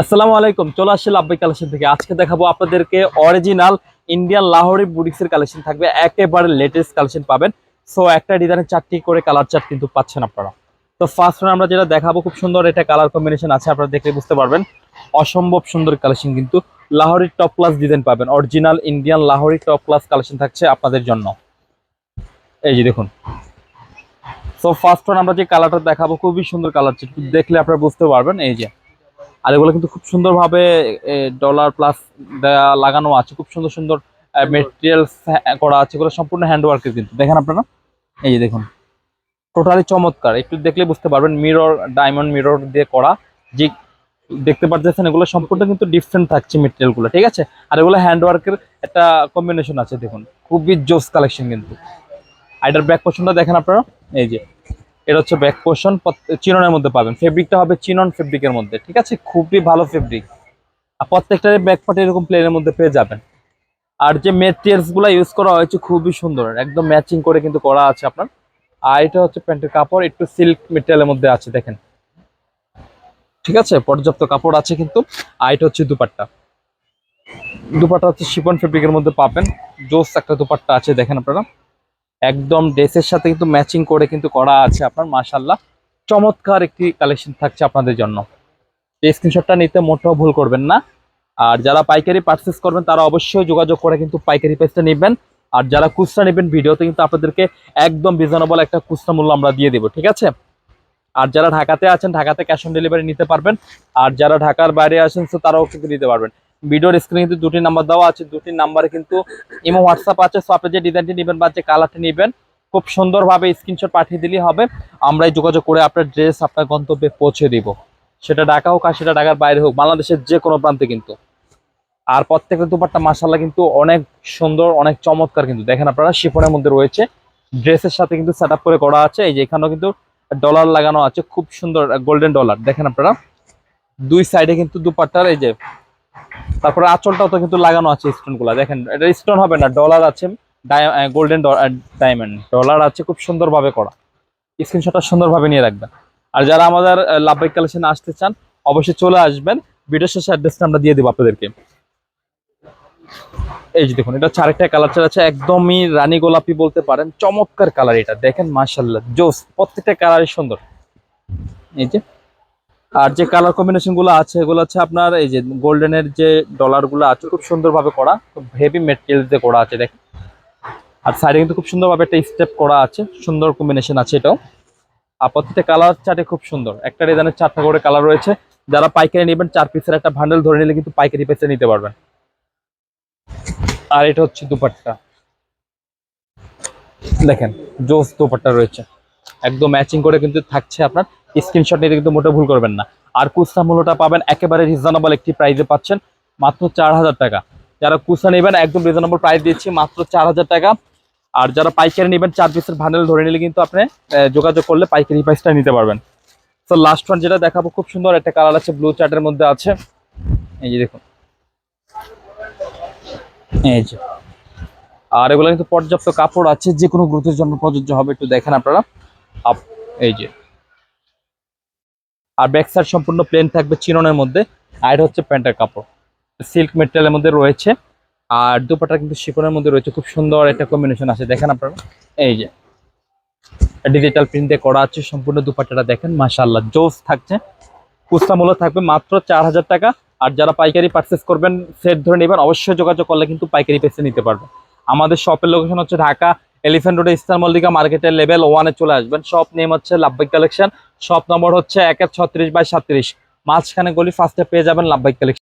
আসসালামু আলাইকুম, চলে আসছে লাভবাই কালেকশন থেকে। আজকে দেখাবো আপনাদেরকে অরিজিনাল ইন্ডিয়ান লাহোরি বুটিক্সের কালেকশন থাকবে, একেবারে লেটেস্ট কালেকশন পাবেন। সো একটা ডিজাইনের চারটি করে কালার চার্ট কিন্তু পাচ্ছেন আপনারা। তো ফার্স্ট আমরা যেটা দেখাবো, খুব সুন্দর এটা কালার কম্বিনেশন আছে, আপনারা দেখলে বুঝতে পারবেন। অসম্ভব সুন্দর কালেকশন কিন্তু লাহোরি টপ ক্লাস ডিজাইন পাবেন। Original Indian Lahori top class collection থাকছে আপনাদের জন্য। এই যে দেখুন। সো ফার্স্ট আমরা যে কালারটা দেখাবো, খুবই সুন্দর কালার চার্ট দেখলে আপনারা বুঝতে পারবেন, এই যে। আর এগুলো কিন্তু খুব সুন্দরভাবে ডলার প্লাস লাগানো আছে। খুব সুন্দর সুন্দর মেটেরিয়ালস করা আছে। এগুলো সম্পূর্ণ হ্যান্ডওয়ার্কের কিন্তু। দেখেন আপনারা? এই যে দেখুন। টোটালি চমৎকার। একটু দেখলে বুঝতে পারবেন মিরর ডায়মন্ড মিরর দিয়ে করা। যে দেখতে পাচ্ছেন এগুলো সম্পূর্ণ কিন্তু ডিফারেন্ট থাকছে মেটেরিয়ালগুলো ঠিক আছে? আর এগুলো হ্যান্ডওয়ার্কের একটা কম্বিনেশন আছে দেখুন। খুবই জোস কালেকশন কিন্তু। আর এটার ব্যাক পোর্শনটা দেখেন আপনারা? এই যে এটা হচ্ছে ব্যাক পোর্শন চিননের মধ্যে পাবেন। ফেব্রিকটা হবে চিনন ফেব্রিকের মধ্যে, ঠিক আছে? খুবই ভালো ফেব্রিক আর প্রত্যেকটার ব্যাক পার্ট এরকম প্লেনের মধ্যে পেয়ে যাবেন। আর যে মেটেরিয়ালসগুলো ইউজ করা হয়েছে খুবই সুন্দর, একদম ম্যাচিং করে কিন্তু করা আছে আপনার। আর এটা হচ্ছে প্যান্টের কাপড়, একটু সিল্ক মেটেরিয়ালের মধ্যে আছে, দেখেন। ঠিক আছে? পর্যাপ্ত কাপড় আছে কিন্তু। আর এটা হচ্ছে দুপাট্টা। দুপাট্টা হচ্ছে শিপন ফেব্রিকের মধ্যে পাবেন। জোস একটা দুপাট্টা আছে, দেখেন আপনারা। একদম ড্রেসের সাথে কিন্তু ম্যাচিং করে কিন্তু করা আছে আপনার মাশাল্লাহ চমৎকার একটি কালেকশন থাকছে আপনাদের জন্য। এই স্ক্রিনশটটা নিতে মোটেও ভুল করবেন না। আর যারা পাইকারি পারচেস করবেন, তারা অবশ্যই যোগাযোগ করে কিন্তু পাইকারি পেজটা নেবেন। আর যারা খুচরা নেবেন, ভিডিওতে কিন্তু আপনাদেরকে একদম রিজনেবল একটা খুচরা মূল্য আমরা দিয়ে দেবো, ঠিক আছে? আর যারা ঢাকাতে আছেন, ঢাকাতে ক্যাশ অন ডেলিভারি নিতে পারবেন। আর যারা ঢাকার বাইরে আছেন তো তারাও কিন্তু নিতে পারবেন। ভিডিওর স্ক্রিনে কিন্তু দুটি নাম্বার দেওয়া আছে, দুটি নাম্বারে কিন্তু ইমো হোয়াটসঅ্যাপ আছে সো আপনি যে ডিজাইনটি নেবেন বা যে কালারটি নেবেন, খুব সুন্দরভাবে স্ক্রিনশট পাঠিয়ে দিলেই হবে। আমরাই যোগাযোগ করে আপনার ড্রেস আপনার গন্তব্যে পৌঁছে দিব। সেটা ঢাকা হোক আর সেটা ঢাকার বাইরে হোক, বাংলাদেশের যে কোনো প্রান্তে কিন্তু। আর প্রত্যেকটা দুপাট্টা মাসাল্লাহ কিন্তু অনেক সুন্দর, অনেক চমৎকার কিন্তু। দেখেন আপনারা, শিফনের মধ্যে রয়েছে। ড্রেসের সাথে কিন্তু সেট করে করা আছে। এই যে এখানেও কিন্তু ডলার লাগানো আছে, খুব সুন্দর গোল্ডেন ডলার দেখেন আপনারা, দুই সাইডে কিন্তু দুপাট্টার, এই যে তারপরে আঁচলটাও তো কিন্তু লাগানো আছে স্টোনগুলা দেখেন, এটা স্টোন হবে না ডলার আছে গোল্ডেন ডায়মন্ড ডলার আছে খুব সুন্দরভাবে করা। স্ক্রিনশটটা সুন্দরভাবে নিয়ে রাখবেন। আর যারা আমাদের লাভবাইক কালেকশনে আসতে চান, অবশ্যই চলে আসবেন। ভিডিও শেষে অ্যাড্রেসটা আমরা দিয়ে দেবো আপনাদেরকে। এই যে দেখুন, এটা হচ্ছে আরেকটা কালার আছে, একদমই রানী গোলাপি বলতে পারেন। চমৎকার কালার এটা। দেখেন মার্শাল্লাহ জোস, প্রত্যেকটা কালারই সুন্দর। এই যে আর যে কালার কম্বিনেশনগুলো আছে, এগুলো হচ্ছে আপনার এই যে গোল্ডেনের যে ডলারগুলো আছে, খুব সুন্দরভাবে করা, খুব হেভি মেটেরিয়াল দিয়ে করা আছে, দেখেন। আর সাইডে কিন্তু খুব সুন্দরভাবে একটা স্টেপ করা আছে, সুন্দর কম্বিনেশন আছে এটাও। আর প্রত্যেকটা কালার চার্টে খুব সুন্দর। একটা ডিজাইনের চারটা করে কালার রয়েছে। যারা পাইকারি নেবেন, চার পিসের একটা ভান্ডেল ধরে নিলে কিন্তু পাইকারি পিসে নিতে পারবেন। আর এটা হচ্ছে দুপাট্টা। দেখেন, জোস দুপাট্টা রয়েছে। একদম ম্যাচিং করে কিন্তু থাকছে আপনার। স্ক্রিনশট নিতে কিন্তু মোটেও ভুল করবেন না। আর কুসা মূল্যটা পাবেন একেবারে রিজনেবল একটি প্রাইসে পাচ্ছেন, মাত্র চার হাজার টাকা। যারা কুসা নেবেন, একদম রিজনেবল প্রাইস দিচ্ছি, মাত্র চার হাজার টাকা। আর যারা পাইকারি নেবেন, চার পিসের ভান্ডেল ধরে নিলে কিন্তু আপনি যোগাযোগ করলে পাইকারি প্রাইসটা নিতে পারবেন। তো লাস্ট ওয়ান যেটা দেখাবো, খুব সুন্দর একটা কালার আছে ব্লু চার্টের মধ্যে আছে। এই যে দেখুন। এই যে। আর এগুলো কিন্তু পর্যাপ্ত কাপড় আছে যে কোনো গ্রুপের জন্য প্রযোজ্য হবে, একটু দেখেন আপনারা। আপ- এই যে। আর ব্যাক সাইড সম্পূর্ণ প্লেন থাকবে চিননের মধ্যে, আর এটা হচ্ছে প্যান্টের কাপড়। সিল্ক মেটেরিয়ালের মধ্যে রয়েছে, আর দুপাটা কিন্তু শিকনের মধ্যে রয়েছে, খুব সুন্দর একটা কম্বিনেশন আছে। দেখেন আপনারা, এই যে ডিজিটাল প্রিন্ট করা আছে, সম্পূর্ণ দুপাট্টাটা দেখেন, মাশাআল্লাহ, জোস থাকছে। কুস্তা মূল্য থাকবে মাত্র চার হাজার টাকা, আর যারা পাইকারি পারচেস করবেন সেট ধরে নেবেন, অবশ্যই যোগাযোগ করলে কিন্তু পাইকারি পেসে নিতে পারবেন। আমাদের শপের লোকেশন হচ্ছে ঢাকা এলিফ্যান্ট রোডে ইস্তার মল্লিকা মার্কেটের লেভেল ওয়ানে চলে আসবেন। শপ নেম হচ্ছে লাভবাইক কালেকশন শপ নম্বর হচ্ছে এক এক ছত্রিশ বাই সাত্রিশ। মাঝখানে গলি ফার্স্টে পেয়ে যাবেন লাভবাইক কালেকশন